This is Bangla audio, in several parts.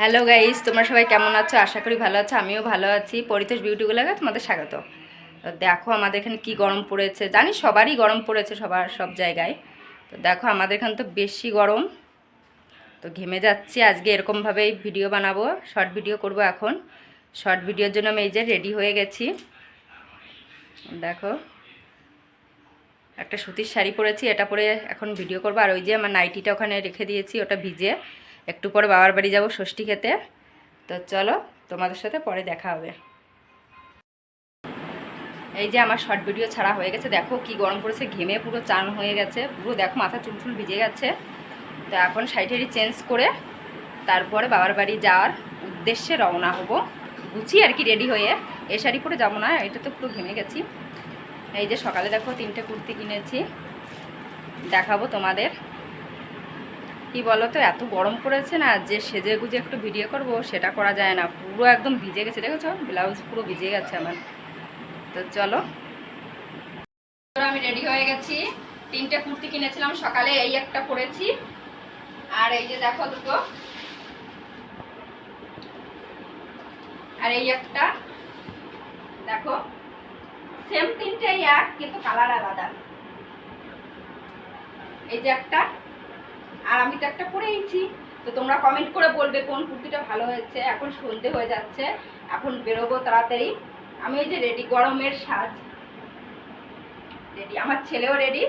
হ্যালো গাইস, তোমরা সবাই কেমন আছো? আশা করি ভালো আছো, আমিও ভালো আছি। পরিতোষ বিউটি ব্লগে তোমাদের স্বাগত। তো দেখো আমাদের এখানে কি গরম পড়েছে। জানি সবারই গরম পড়েছে, সবার সব জায়গায়। তো দেখো আমাদের এখানে তো বেশি গরম। তো ঘেমে যাচ্ছি, আজকে এরকমভাবেই ভিডিও বানাবো শর্ট ভিডিও করব এখন। শর্ট ভিডিওর জন্য আমি এই যে রেডি হয়ে গেছি। দেখো, একটা সুতির শাড়ি পরেছি, এটা পরে এখন ভিডিও করব। আর ওই যে আমার নাইটিটা ওখানে রেখে দিয়েছি, ওটা ভিজে একটু পরে বাবার বাড়ি যাব ষষ্ঠী খেতে। তো চলো, তোমাদের সাথে পরে দেখা হবে। এই যে আমার শর্ট ভিডিও ছাড়া হয়ে গেছে, দেখো কি গরম পড়েছে, ঘেমে পুরো চান হয়ে গেছে। পুরো দেখো মাথা চুল চুল ভিজে গেছে। তো এখন শাড়িটারি চেঞ্জ করে তারপরে বাবার বাড়ি যাওয়ার উদ্দেশ্যে রওনা হব। গুছিয়ে আর কি রেডি হয়ে। এ শাড়ি পরে যাব না, এটা তো পুরো ঘেমে গেছি। এই যে সকালে দেখো তিনটে কুর্তি কিনেছি। দেখাবো তোমাদের। কি বলো তো এত গরম পড়েছে না যে সেজে গুজে একটু ভিডিও করব, সেটা করা যায় না। পুরো একদম ভিজে গেছে, দেখেছ? ব্লাউজ পুরো ভিজে গেছে আমার। তো চলো। আমি রেডি হয়ে গেছি। তিনটে কুর্তি কিনেছিলাম, সকালে এই একটা পরেছি। আর এই যে দেখো দুটো। আর এই একটা, দেখো। সেম তিনটেই এক, কিন্তু কালার আলাদা। এই যে একটা আর আমি তো একটা পরেইছি তো তোমরা কমেন্ট করে বলবে কোন কুর্তিটা ভালো হয়েছে। এখন সন্ধে হয়ে যাচ্ছে। এখন বেরোবো তাড়াতাড়ি। আমি ওই যে রেডি গরমের সাজ। রেডি আমার ছেলেও রেডি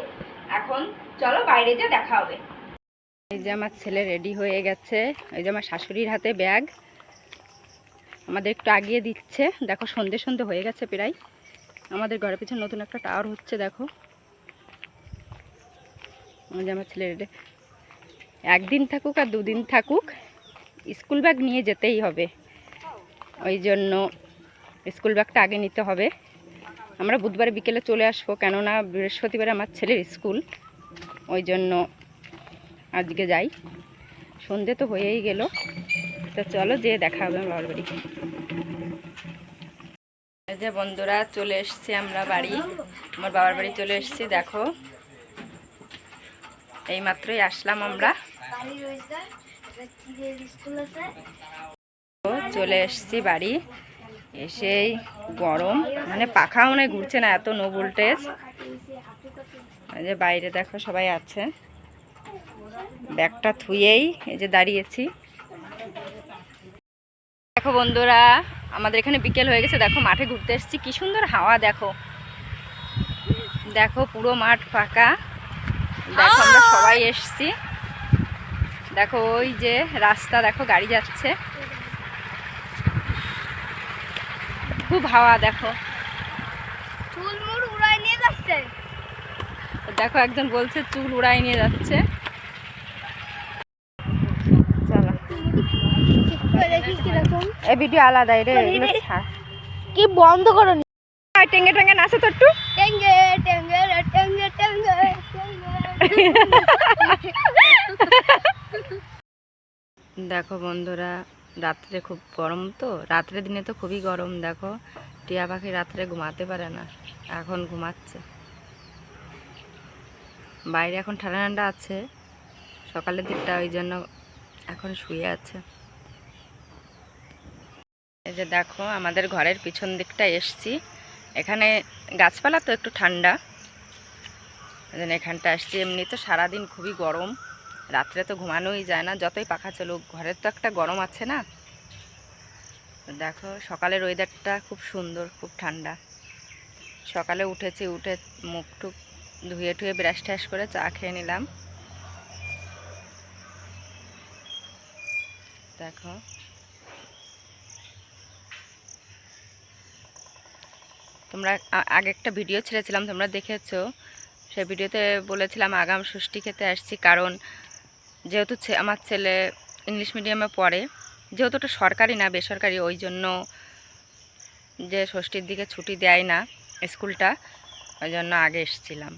এখন চলো বাইরে যে দেখা হবে। এই যে আমার ছেলে রেডি হয়ে গেছে। এই যে আমার শাশুড়ির হাতে ব্যাগ আমাদের একটু আগিয়ে দিচ্ছে। দেখো সন্ধে সন্ধে হয়ে গেছে প্রায়। আমাদের ঘরের পিছনে নতুন একটা টাওয়ার হচ্ছে, দেখো। আমার ছেলে রেডি একদিন থাকুক আর দুদিন থাকুক, স্কুল ব্যাগ নিয়ে যেতেই হবে। ওই জন্য স্কুল ব্যাগটা আগে নিতে হবে। আমরা বুধবারে বিকেলে চলে আসব, কেননা বৃহস্পতিবার আমার ছেলের স্কুল। ওই জন্য আজকে যাই। সন্ধে তো হয়েই গেল। তো চলো যেয়ে দেখা হবে আমার বাড়ি। যে বন্ধুরা, চলে এসছি আমরা বাড়ি। আমার বাবার বাড়ি চলে এসছি, দেখো। এই মাত্রই আসলাম আমরা। চলে এসছি বাড়ি। এসেই গরম। মানে পাখা মনে ঘুরছে না, এত নো ভোল্টেজ যে বাইরে দেখো সবাই আছে। ব্যাগটা থুয়েই এই যে দাঁড়িয়েছি। দেখো বন্ধুরা, আমাদের এখানে বিকেল হয়ে গেছে। দেখো মাঠে ঘুরতে এসেছি। কি সুন্দর হাওয়া, দেখো। দেখো পুরো মাঠ ফাঁকা। দেখো আমরা সবাই এসছি। দেখো ওই যে রাস্তা দেখো গাড়ি যাচ্ছে। খুব হাওয়া দেখো। দেখো একজন বলছে চুল উড়াই নিয়ে যাচ্ছে। এই ভিডিও আলাদা রে কি বন্ধ করো টেঙ্গে টেঙ্গে নাচো তো একটু। টেঙ্গে টেঙ্গে রে, টেঙ্গে টেঙ্গে। দেখো বন্ধুরা, রাত্রে খুব গরম তো। রাত্রে দিনে তো খুবই গরম, দেখো। টিয়া পাখি রাত্রে ঘুমাতে পারে না, এখন ঘুমাচ্ছে। বাইরে এখন ঠান্ডা ঠান্ডা আছে, সকালের দিকটা ওই জন্য এখন শুয়ে আছে। এই যে দেখো, আমাদের ঘরের পিছন দিকটা এসছি। এখানে গাছপালা তো একটু ঠান্ডা এখানটা আসছি এমনি তো সারাদিন খুবই গরম। রাত্রে তো ঘুমানোই যায় না, যতই পাখা চলুক, ঘরের তো একটা গরম আছে না। দেখো, সকালের ওয়েদারটা খুব সুন্দর, খুব ঠান্ডা। সকালে উঠেছি, উঠে মুখ টুক ধুয়ে টুয়ে ব্রাশ ট্রাশ করে চা খেয়ে নিলাম। দেখো। তোমরা আগে একটা ভিডিও ছেড়েছিলাম, তোমরা দেখেছ? সেই ভিডিওতে বলেছিলাম, আগাম ষষ্ঠী খেতে আসছি, কারণ যেহেতু আমার ছেলে ইংলিশ মিডিয়ামে পড়ে, যেহেতু ওটা সরকারি না, বেসরকারি, ওই জন্য যে ষষ্ঠীর দিকে ছুটি দেয় না স্কুলটা, ওই জন্য আগে এসেছিলাম।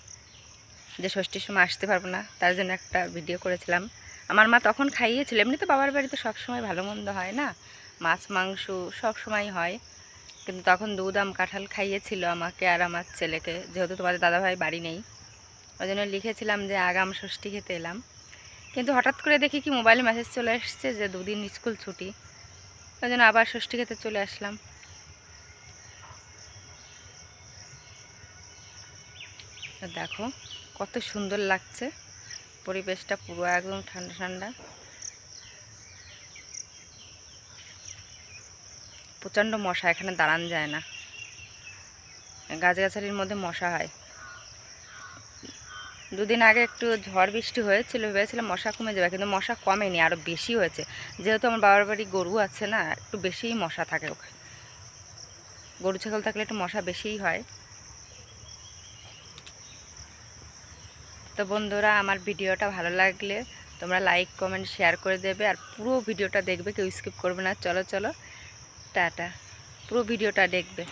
যে ষষ্ঠীর সময় আসতে পারব না, তার জন্য একটা ভিডিও করেছিলাম। আমার মা তখন খাইয়েছিল, এমনি তো বাবার বাড়িতে সব সময় ভালো মন্দ হয় না, মাছ, মাংস সব সময় হয়। কিন্তু তখন দুধ, আম, কাঁঠাল খাইয়েছিল আমাকে আর আমার ছেলেকে, যেহেতু তোমাদের দাদাভাই বাড়ি নেই। ওই জন্য লিখেছিলাম যে আগাম ষষ্ঠী খেতে এলাম। কিন্তু হঠাৎ করে দেখি কি মোবাইলে মেসেজ চলে এসছে যে দুদিন স্কুল ছুটি। ওই জন্য আবার ষষ্ঠী খেতে চলে আসলাম। দেখো, কত সুন্দর লাগছে। পরিবেশটা পুরো একদম ঠান্ডা ঠান্ডা। প্রচণ্ড মশা, এখানে দাঁড়ান যায় না। গাছগাছালির মধ্যে মশা হয়। দুদিন আগে একটু ঝড় বৃষ্টি হয়েছিল, ভেবেছিলাম মশা কমে যাবে, কিন্তু মশা কমেনি আরও বেশি হয়েছে। যেহেতু আমার বাবার বাড়ি গরু আছে না, একটু বেশিই মশা থাকে ওখানে। গরু, ছাগল থাকলে একটু মশা বেশিই হয়। তো বন্ধুরা, আমার ভিডিওটা ভালো লাগলে তোমরা লাইক, কমেন্ট, শেয়ার করে দেবে, আর পুরো ভিডিওটা দেখবে, কেউ স্কিপ করবে না। চলো চলো, টাটা। পুরো ভিডিওটা দেখবে।